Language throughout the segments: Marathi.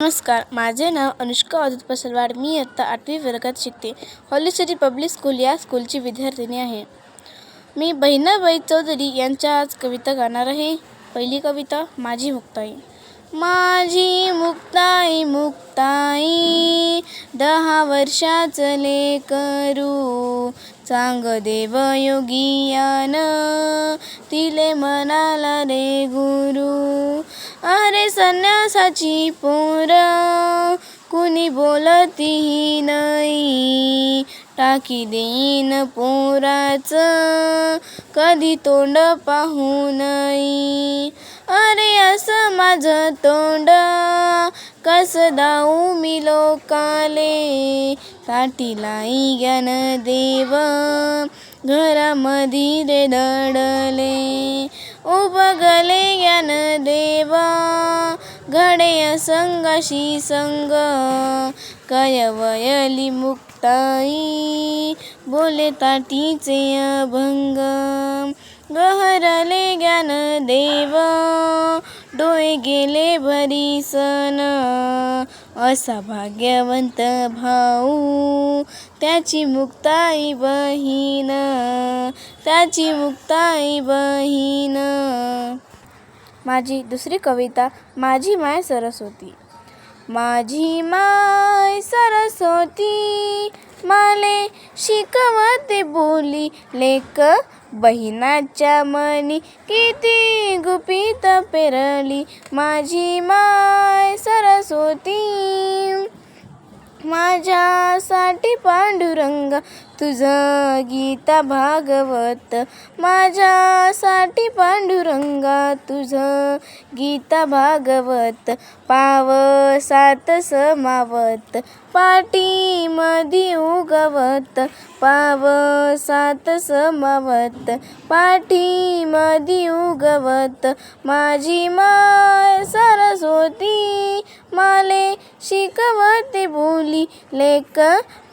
नमस्कार माझे नाव अनुष्का अजित पसलवाड. मी इयत्ता आठवी वर्गात शिकते. हॉली पब्लिक स्कूल या स्कूलची विद्यार्थिनी आहे. मी बहिणाबाई चौधरी यांच्या आज कविता गाणार आहे. पहिली कविता माझी मुक्ताई. माझी मुक्ताई मुक्ताई दहा वर्षाचले करू सांग देव योगियान तिले म्हणाला रे गुरु अरे संन्यासाची पोर कुणी बोलतीही नाही. टाकी देईन पोराच कधी तोंड पाहू नाही. अरे असं माझं तोंड. कस दाऊ मी लोकाले ताटी लाई ज्ञान देव. घरामधी रे दडले उभगले ज्ञान देवा. घडे संगाशी संग. कयवयली मुक्ताई बोले ताटीचे अभंग. गहरले ज्ञान देव. डोळे गेले भरीसन असा भाग्यवंत भाऊ त्याची मुक्ताई बहीण त्याची मुक्ताई बहीण. माझी दुसरी कविता माझी माय सरस्वती. माझी माय सरस्वती माले शिकवते बोली लेक बहिणाच्या मनी. किती गुपित पेरली माझी माय सरस्वती. माझ्यासाठी पांडुरंग तुझं गीता भागवत. माझ्यासाठी पांडुरंगा तुझं गीता भागवत. पावसात समावत. पाठीमधी उगवत. पावसात समावत. पाठीमधी उगवत. माझी माय सरस्वती माले शिकवते बोली. लेख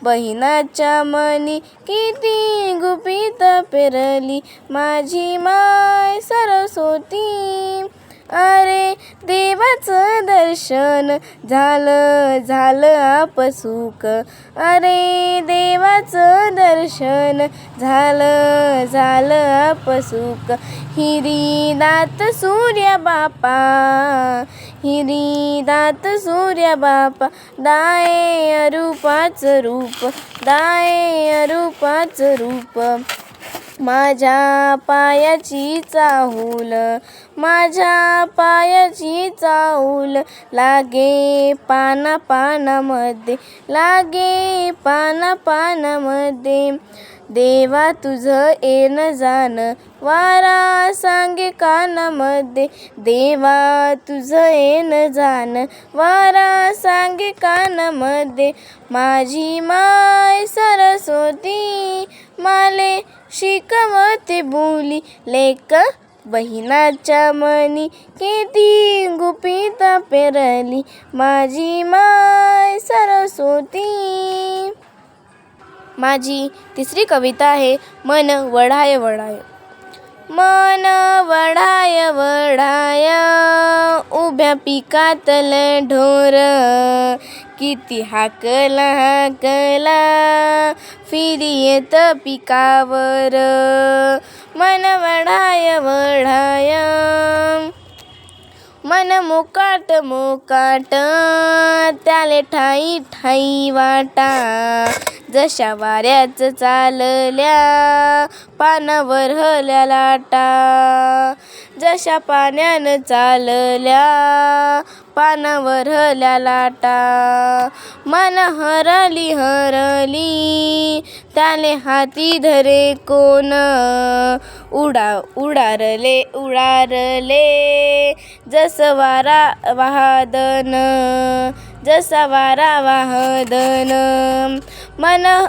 बहिणाच्या मनी किती गुपित पेरली. माझी माय सरस्वती अरे देवाचं दर्शन झालं झालं आपसुक अरे देवाचं दर्शन झालं झालं आपसुक हिरी दात सूर्य बापा. हिरी दात सूर्य बापा दाये अरूपाचं रूप दाये अरूपाचं रूप. माझ्या पायाची चाहूल माझ्या पायाची चाहूल. लागे पाना पानामध्ये लागे पाना पानामध्ये देवा तुझं येन जाण वारा सांगे कानामध्ये. देवा तुझं येन जाण वारा सांगे कानामध्ये. माझी माय सरस्वती माले शिकवते बोली. लेक बहिणाच्या मनी किती गुपित पेरली. माझी माय सरस्वती माझी तिसरी कविता आहे मन वढाय वढाय मन वढाय वढाय उभ्या पिकातल ढोर किती हाकला हाकला फिरी येत पिकावर. मन वढाय वढाय मन मोकाट मोकाट त्याले ठाई ठाई वाटा जशा वाऱ्याच चालल्या पानावर हल्या लाटा. जशा पाण्यानं चालल्या पानावर हल्या लाटा. मन हरली हरली त्याने हाती धरे कोण? उडा उडारले उडारले. जस वारा वाहदन जसा वारा वाहदन. मन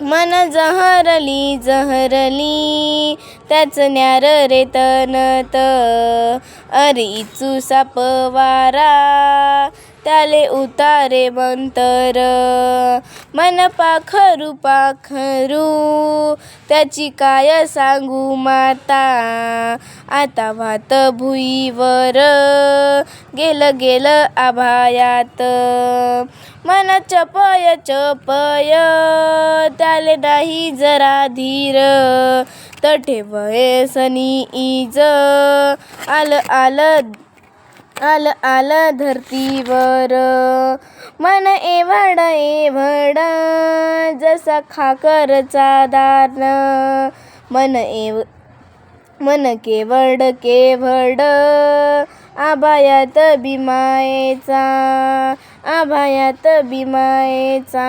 मन जहरली जहरली त्याच न्यार रे तनत. अरे इचू त्याले उतारे मंतर. मन पाखरू पाखरू त्याची काय सांगू माता. आता भात भुईवर गेलं गेलं आभायात. मन चपय चपय त्याले नाही जरा धीर. तर ठेवये सनी इज. आलं आलं आलं आल धरतीवर. मन एवढ एवढ जसा खाकरचा दान मन एव मन केवड केवड आबायात बिमायेचा आभायात बिमायचा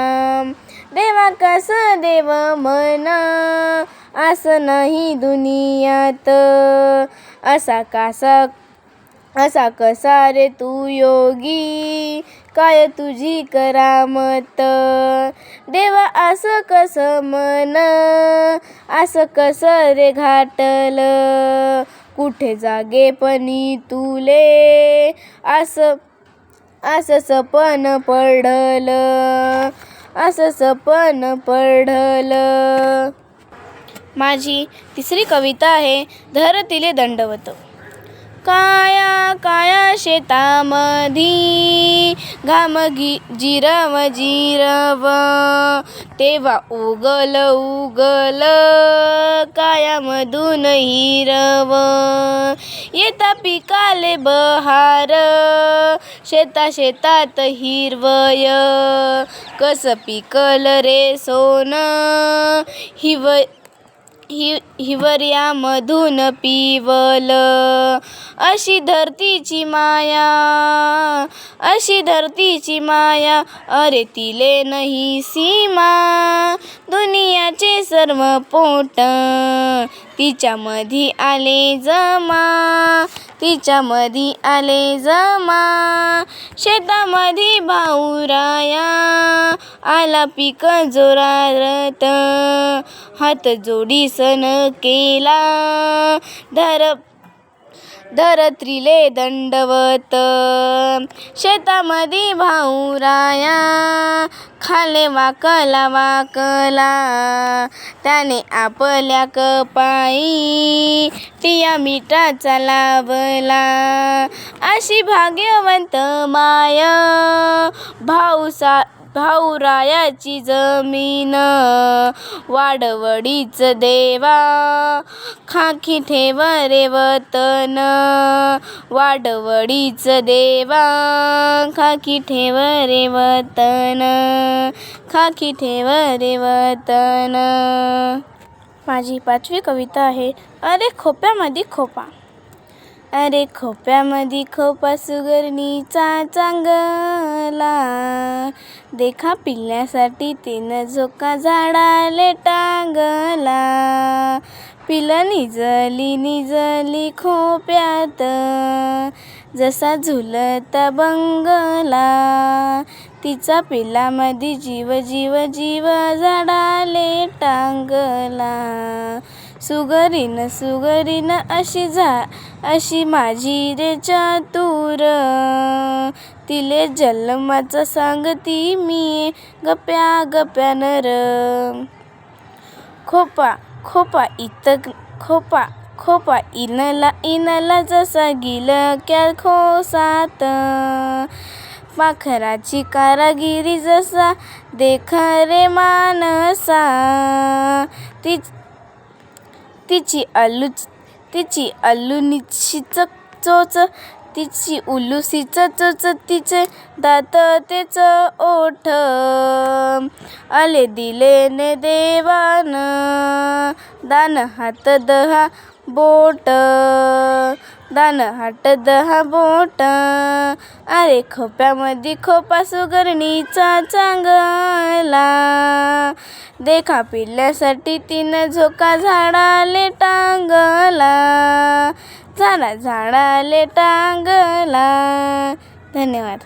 देवा कस देव मना? असं नाही दुनियात. असा कासा असा कसा रे तू योगी? काय तुझी करामत? देवा असं कसं मन? असं कसं रे घाटल? कुठे जागे पणी तुले? असं असं सपन पडल. असं सपन पडल. माझी तिसरी कविता आहे धरतीले दंडवत. काया काया शेतामधी. घाम घी जिरव जिरव. तेव्हा उगल उगल कायामधून हिरव. येता पिकाले बहार शेता शेतात हिरवय. कस पिकल रे सोन? हिव हि हिवर्यामधून पिवल. अशी धरतीची माया अशी धरतीची माया. अरे तिले नाही सीमा दुनियाचे सर्व पोट. तिच्यामधी आले जमा तिच्यामधी आले जमा. शेतामधी भाऊराया आला पीक जोरात हात जोडी सण केला धर धरत्रीले दंडवत. शेतामध्ये भाऊराया खाले वाकला वाकला. त्याने आपल्या कपाई तिया मिठाचा लावला. अशी भाग्यवंत माय भाऊसा भाऊरायाची जमीन वाडवडीच देवा खाकी ठेव रे वतन वाडवडीच देवा खाकी ठेव रे वतन खाकी ठेव रे वतन. माझी पाचवी कविता आहे अरे खोप्यामध्ये खोपा. अरे खोप्यामध्ये खोपा सुगरणीचा चांगला. देखा पिल्ल्यासाठी तिनं झोका झाडाले टांगला. पिलं निजली निजली खोप्यात जसा झुलत बंगला. तिचा पिलामध्ये जीव जीव जीव झाडाले टांगला. सुगरीन सुगरीन अशी झा अशी माझी रे चातुर. तिले जन्माचं सांगती मी गप्या गप्या नर. खोपा खोपा इतक खोपा खोपा इनला इनला जसा गिल क्या खोसात. पाखराची कारागिरी जसा देख रे मानसा. ती तिची आलूच तिची आलूनीची चक चोच तिची उलुसीच चोच तिचे दात तेच ओठ. आले दिलेने देवान दान हात दहा बोट. दान हाट दहा बोट. अरे खोप्यामध्ये खोपा सुगरणीचा चांगला. देखा पिल्ल्यासाठी तिनं झोका झाडाले टांगला. झाडा झाडाले टांगला. धन्यवाद.